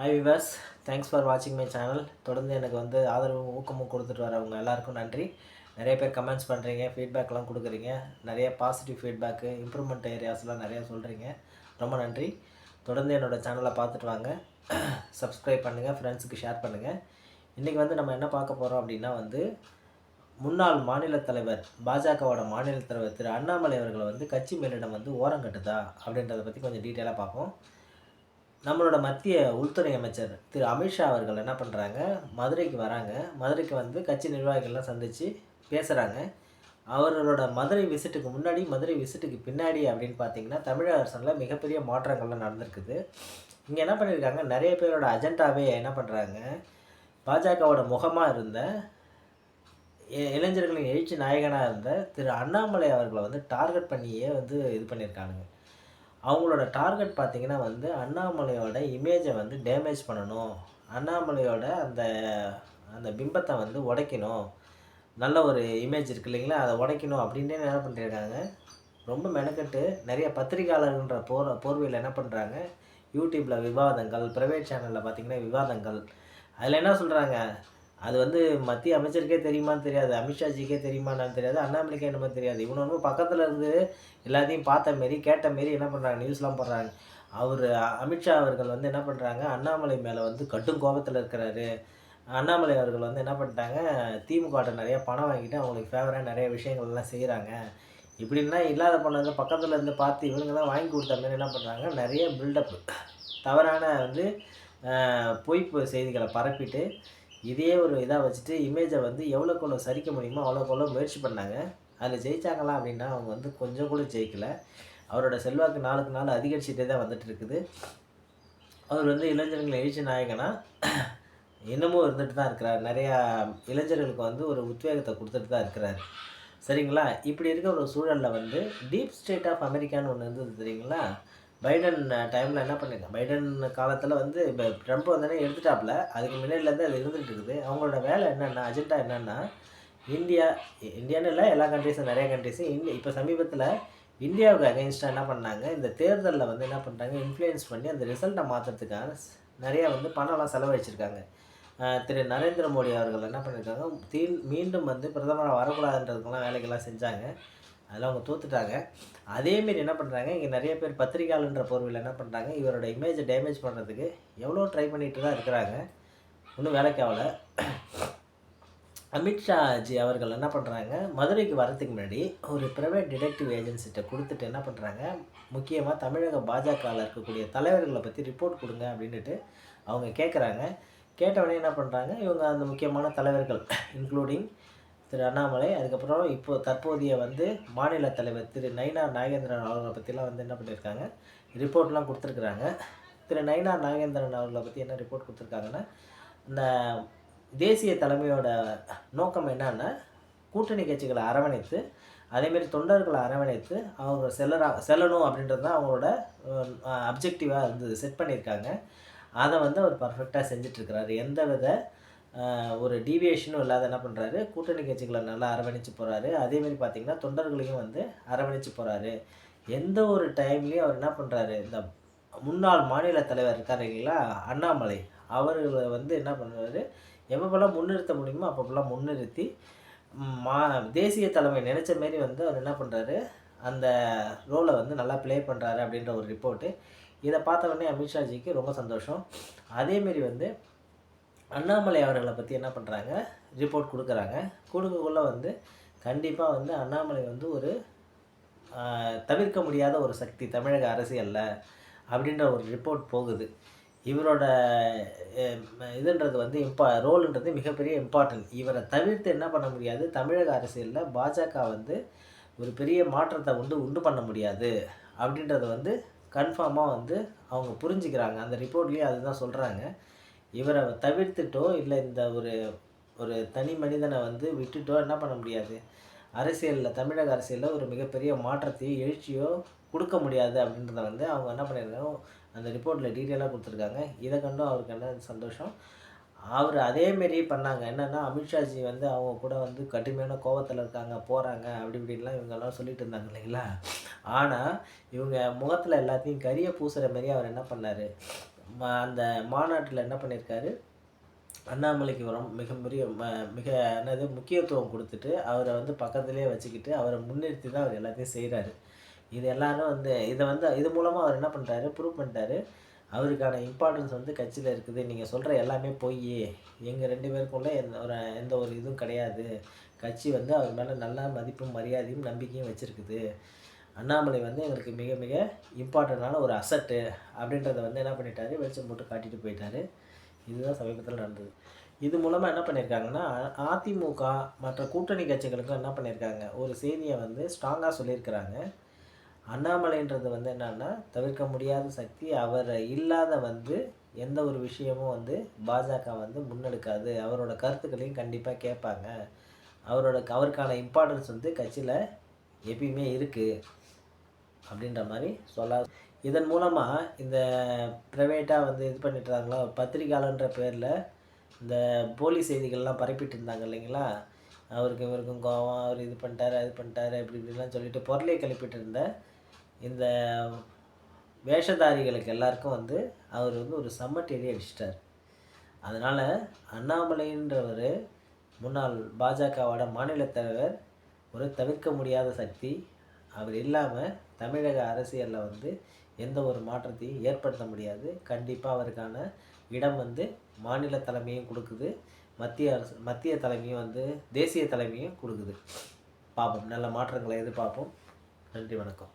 High விவாஸ் thanks for வாட்சிங் my channel தொடர்ந்து எனக்கு வந்து ஆதரவும் ஊக்கமும் கொடுத்துட்டு வரவங்க எல்லாருக்கும் நன்றி. நிறைய பேர் கமெண்ட்ஸ் பண்ணுறீங்க ஃபீட்பேக்லாம் கொடுக்குறீங்க. நிறைய பாசிட்டிவ் ஃபீட்பேக்கு இம்ப்ரூவ்மெண்ட் ஏரியாஸ்லாம் நிறையா சொல்கிறீங்க ரொம்ப நன்றி. தொடர்ந்து என்னோடய சேனலை பார்த்துட்டு வாங்க. சப்ஸ்கிரைப் பண்ணுங்கள் ஃப்ரெண்ட்ஸுக்கு ஷேர் பண்ணுங்கள் இன்றைக்கி வந்து நம்ம என்ன பார்க்க போகிறோம் அப்படின்னா வந்து முன்னாள் மாநில தலைவர் பாஜகவோட மாநில தலைவர் திரு அண்ணாமலை அவர்களை வந்து கட்சி மேலிடம் வந்து ஓரங்கட்டுதா அப்படின்றத பற்றி கொஞ்சம் டீட்டெயிலாக பார்ப்போம். நம்மளோட மத்திய உள்துறை அமைச்சர் திரு அமித்ஷா அவர்கள் என்ன பண்ணுறாங்க மதுரைக்கு வராங்க. மதுரைக்கு வந்து கட்சி நிர்வாகிகள்லாம் சந்தித்து பேசுகிறாங்க அவர்களோட மதுரை விசிட்டுக்கு முன்னாடி மதுரை விசிட்டுக்கு பின்னாடி அப்படின்னு பார்த்தீங்கன்னா தமிழக அரசில் மிகப்பெரிய மாற்றங்கள்லாம் நடந்திருக்குது. இங்கே என்ன பண்ணியிருக்காங்க நிறைய பேரோட அஜெண்டாவே என்ன பண்ணுறாங்க பாஜகவோட முகமாக இருந்த இளைஞர்களின் எழுச்சி நாயகனாக இருந்த திரு அண்ணாமலை அவர்களை வந்து டார்கெட் பண்ணியே வந்து இது பண்ணியிருக்கானுங்க அவங்களோட டார்கெட் பார்த்திங்கன்னா வந்து அண்ணாமலையோட இமேஜை வந்து டேமேஜ் பண்ணணும். அண்ணாமலையோட அந்த அந்த பிம்பத்தை வந்து உடைக்கணும். நல்ல ஒரு இமேஜ் இருக்கு இல்லைங்களா? அதை உடைக்கணும் அப்படின்னே என்ன பண்ணியிருக்காங்க ரொம்ப மெனக்கெட்டு நிறைய பத்திரிகையாளர்ன்ற போர் போர்வையில் என்ன பண்ணுறாங்க யூடியூப்பில் விவாதங்கள் ப்ரைவேட் சேனலில் பார்த்தீங்கன்னா விவாதங்கள். அதில் என்ன சொல்கிறாங்க அது வந்து மத்திய அமைச்சருக்கே தெரியுமான்னு தெரியாது அமித்ஷாஜிக்கே தெரியுமான்னு தெரியாது அண்ணாமலைக்கே என்னமோ தெரியாது. இவனு ஒன்றும் பக்கத்தில் இருந்து எல்லாத்தையும் பார்த்த மாரி கேட்ட மாரி என்ன பண்ணுறாங்க நியூஸ்லாம் போடுறாங்க. அவர் அமித்ஷா அவர்கள் வந்து என்ன பண்ணுறாங்க அண்ணாமலை மேலே வந்து கட்டும் கோபத்தில் இருக்கிறாரு. அண்ணாமலை அவர்கள் வந்து என்ன பண்ணிட்டாங்க திமுகட்ட நிறைய பணம் வாங்கிட்டு அவங்களுக்கு ஃபேவராக நிறைய விஷயங்கள்லாம் செய்கிறாங்க இப்படின்னா இல்லாத பண்ணதை பக்கத்தில் இருந்து பார்த்து இவனுங்கெல்லாம் வாங்கி கொடுத்த மாதிரி என்ன பண்ணுறாங்க நிறைய பில்டப் தவறான வந்து பொய்ப்பு செய்திகளை பரப்பிட்டு இதே ஒரு இதாக வச்சுட்டு இமேஜை வந்து எவ்வளோக்கு எவ்வளோ சரிக்க முடியுமோ அவ்வளோக்கு எவ்வளோ முயற்சி பண்ணாங்க. அதில் ஜெயித்தாங்களா அப்படின்னா அவங்க வந்து கொஞ்சம் கூட ஜெயிக்கலை. அவரோட செல்வாக்கு நாளுக்கு நாள் அதிகரிச்சுட்டே தான் வந்துட்டு இருக்குது. அவர் வந்து இளைஞர்கள் எழுச்சி நாயகனா இன்னமும் இருந்துட்டு தான் இருக்கிறார். நிறையா இளைஞர்களுக்கு வந்து ஒரு உத்வேகத்தை கொடுத்துட்டு தான் இருக்கிறார். சரிங்களா? இப்படி இருக்க ஒரு சூழலில் வந்து டீப் ஸ்டேட் ஆஃப் அமெரிக்கான்னு ஒன்று இருந்தது தெரியுங்களா? பைடன் டைமில் என்ன பண்ணிருக்காங்க பைடன் காலத்தில் வந்து இப்போ ட்ரம்ப் வந்தோடனே எடுத்துட்டாப்புல அதுக்கு முன்னாடிலேருந்து அது இருந்துகிட்டு இருக்குது. அவங்களோட வேலை என்னென்னா அஜெண்டா என்னென்னா இந்தியா இந்தியான்னு இல்லை எல்லா கண்ட்ரிஸும் நிறைய கண்ட்ரிஸும் இந்தியா இப்போ சமீபத்தில் இந்தியாவுக்கு அகெயின்ஸ்டாக என்ன பண்ணாங்க இந்த தேர்தலில் வந்து என்ன பண்ணுறாங்க இன்ஃப்ளூயன்ஸ் பண்ணி அந்த ரிசல்ட்டை மாற்றுறதுக்காக நிறையா வந்து பணம்லாம் செலவழிச்சிருக்காங்க. திரு நரேந்திர மோடி அவர்கள் என்ன பண்ணியிருக்காங்க தீ மீண்டும் வந்து பிரதமராக வரக்கூடாதுன்றதுக்கெல்லாம் வேலைகள்லாம் செஞ்சாங்க. அதில் அவங்க தோத்துட்டாங்க. அதேமாரி என்ன பண்ணுறாங்க இங்கே நிறைய பேர் பத்திரிகையாளன்ற போர்வையில் என்ன பண்ணுறாங்க இவரோட இமேஜை டேமேஜ் பண்ணுறதுக்கு எவ்வளோ ட்ரை பண்ணிட்டு தான் இருக்கிறாங்க. ஒன்றும் வேலைக்கு ஆகலை. அமித்ஷாஜி அவர்கள் என்ன பண்ணுறாங்க மதுரைக்கு வரத்துக்கு முன்னாடி ஒரு ப்ரைவேட் டிடெக்டிவ் ஏஜென்சிட்ட கொடுத்துட்டு என்ன பண்ணுறாங்க முக்கியமாக தமிழக பாஜகவில் இருக்கக்கூடிய தலைவர்களை பற்றி ரிப்போர்ட் கொடுங்க அப்படின்ட்டு அவங்க கேட்குறாங்க கேட்டவொடனே என்ன பண்ணுறாங்க இவங்க அந்த முக்கியமான தலைவர்கள் இன்க்ளூடிங் திரு அண்ணாமலை அதுக்கப்புறம் இப்போ தற்போதைய வந்து மாநில தலைவர் திரு நயினா நாகேந்திரன் அவர்களை பற்றிலாம் வந்து என்ன பண்ணியிருக்காங்க ரிப்போர்ட்லாம் கொடுத்துருக்குறாங்க. திரு நயினா நாகேந்திரன் அவர்களை பற்றி என்ன ரிப்போர்ட் கொடுத்துருக்காங்கன்னா இந்த தேசிய தலைமையோட நோக்கம் என்னன்னா கூட்டணி கட்சிகளை அரவணைத்து அதேமாரி தொண்டர்களை அரவணைத்து அவங்க செல்லரா செல்லணும் அப்படின்றது தான் அவங்களோட அப்ஜெக்டிவாக இருந்தது செட் பண்ணியிருக்காங்க. அதை வந்து அவர் பர்ஃபெக்டாக செஞ்சிட்ருக்கிறாரு. எந்த வித ஒரு டீவியேஷனும் இல்லாத என்ன பண்ணுறாரு கூட்டணி கட்சிகளை நல்லா அரவணைச்சு போகிறாரு அதேமாரி பார்த்தீங்கன்னா தொண்டர்களையும் வந்து அரவணைச்சு போகிறாரு எந்த ஒரு டைம்லேயும் அவர் என்ன பண்ணுறாரு இந்த முன்னாள் மாநில தலைவர் இருக்கார் இல்லைங்களா? அண்ணாமலை. அவர்களை வந்து என்ன பண்ணுறாரு எப்பப்பெல்லாம் முன்னிறுத்த முடியுமோ அப்பப்பெல்லாம் முன்னிறுத்தி மா தேசிய தலைமை நினச்ச மாரி வந்து அவர் என்ன பண்ணுறாரு அந்த ரோலை வந்து நல்லா ப்ளே பண்ணுறாரு அப்படின்ற ஒரு ரிப்போர்ட்டு இதை பார்த்த உடனே அமித்ஷாஜிக்கு ரொம்ப சந்தோஷம். அதேமாரி வந்து அண்ணாமலை அவர்களை பற்றி என்ன பண்ணுறாங்க ரிப்போர்ட் கொடுக்குறாங்க. கொடுக்கக்குள்ளே வந்து கண்டிப்பாக வந்து அண்ணாமலை வந்து ஒரு தவிர்க்க முடியாத ஒரு சக்தி தமிழக அரசியலில் அப்படின்ற ஒரு ரிப்போர்ட் போகுது. இவரோட இதுன்றது வந்து இம்பா ரோலுன்றது மிகப்பெரிய இம்பார்ட்டன்ட் இவரை தவிர்த்து என்ன பண்ண முடியாது? தமிழக அரசியலில் பாஜக வந்து ஒரு பெரிய மாற்றத்தை உண்டு உண்டு பண்ண முடியாது அப்படின்றத வந்து கன்ஃபார்மாக வந்து அவங்க புரிஞ்சுக்கிறாங்க. அந்த ரிப்போர்ட்லேயே அதுதான் சொல்கிறாங்க இவரை தவிர்த்துட்டோ இல்லை இந்த ஒரு ஒரு தனி மனிதனை வந்து விட்டுட்டோ என்ன பண்ண முடியாது? அரசியலில் தமிழக அரசியலில் ஒரு மிகப்பெரிய மாற்றத்தையோ எழுச்சியோ கொடுக்க முடியாது அப்படின்றத வந்து அவங்க என்ன பண்ணியிருக்காங்க அந்த ரிப்போர்ட்டில் டீட்டெயிலாக கொடுத்துருக்காங்க. இதை கண்டும் அவருக்கு என்ன சந்தோஷம்? அவர் அதேமாரி பண்ணாங்க. என்னென்னா அமித்ஷாஜி வந்து அவங்க கூட வந்து கடுமையான கோவத்தில் இருக்காங்க போகிறாங்க அப்படி இப்படின்லாம் இவங்கெல்லாம் சொல்லிட்டு இருந்தாங்க இல்லைங்களா? ஆனால் இவங்க முகத்தில் எல்லாத்தையும் கரிய பூசுகிற மாரி அவர் என்ன பண்ணார்? அந்த மாநாட்டில் என்ன பண்ணியிருக்காரு? அண்ணாமலைக்கு வரும் மிக பெரிய ம- மிக என்னது முக்கியத்துவம் கொடுத்துட்டு அவரை வந்து பக்கத்துலேயே வச்சுக்கிட்டு அவரை முன்னிறுத்தி தான் அவர் எல்லாத்தையும் செய்கிறாரு இது எல்லாரும் வந்து இதை வந்து இது மூலமாக அவர் என்ன பண்ணுறாரு ப்ரூவ் பண்ணிட்டாரு. அவருக்கான இம்பார்ட்டன்ஸ் வந்து கட்சியில் இருக்குது. நீங்கள் சொல்கிற எல்லாமே பொய் எங்கள் ரெண்டு பேருக்குள்ளே எந்த ஒரு எந்த ஒரு இதுவும் கிடையாது. கட்சி வந்து அவர் மேலே நல்லா மதிப்பும் மரியாதையும் நம்பிக்கையும் வச்சுருக்குது. அண்ணாமலை வந்து எங்களுக்கு மிக மிக இம்பார்ட்டண்டான ஒரு அசட்டு அப்படின்றத வந்து என்ன பண்ணிட்டாரு வெளிச்சம் போட்டு காட்டிட்டு போயிட்டாரு. இதுதான் சமீபத்தில் நடந்தது. இது மூலமாக என்ன பண்ணியிருக்காங்கன்னா அதிமுக மற்ற கூட்டணி கட்சிகளுக்கும் என்ன பண்ணியிருக்காங்க ஒரு செய்தியை வந்து ஸ்ட்ராங்காக சொல்லியிருக்கிறாங்க. அண்ணாமலைன்றது வந்து என்னன்னா தவிர்க்க முடியாத சக்தி அவர் இல்லாத வந்து எந்த ஒரு விஷயமும் வந்து பாஜக வந்து முன்னெடுக்காது. அவரோட கருத்துக்களையும் கண்டிப்பாக கேட்பாங்க. அவரோட அவருக்கான இம்பார்ட்டன்ஸ் வந்து கட்சியில் எப்பயுமே இருக்குது அப்படின்ற மாதிரி சொல்ல இதன் மூலமாக இந்த ப்ரைவேட்டாக வந்து இது பண்ணிட்டுறாங்களோ? பத்திரிக்கையாளன்ற பேரில் இந்த போலி செய்திகள்லாம் பரப்பிட்டு இருந்தாங்க இல்லைங்களா? அவருக்கு இவருக்கும் கோவம் அவர் இது பண்ணிட்டாரு அது பண்ணிட்டாரு அப்படி இப்படிலாம் சொல்லிட்டு பொருளை கிளப்பிட்டு இருந்த இந்த வேஷதாரிகளுக்கு எல்லாருக்கும் வந்து அவர் வந்து ஒரு சம்மட்டேரி அடிச்சிட்டார். அதனால் அண்ணாமலைன்றவர் முன்னாள் பாஜகவோட மாநில தலைவர் ஒரு தவிர்க்க முடியாத சக்தி அவர் இல்லாமல் தமிழக அரசியலில் வந்து எந்த ஒரு மாற்றத்தையும் ஏற்படுத்த முடியாது. கண்டிப்பாக அவருக்கான இடம் வந்து மாநில தலைமையும் கொடுக்குது. மத்திய அரசு மத்திய தலைமையும் வந்து தேசிய தலைமையும் கொடுக்குது. பார்ப்போம் நல்ல மாற்றங்களை எதிர்பார்ப்போம். நன்றி வணக்கம்.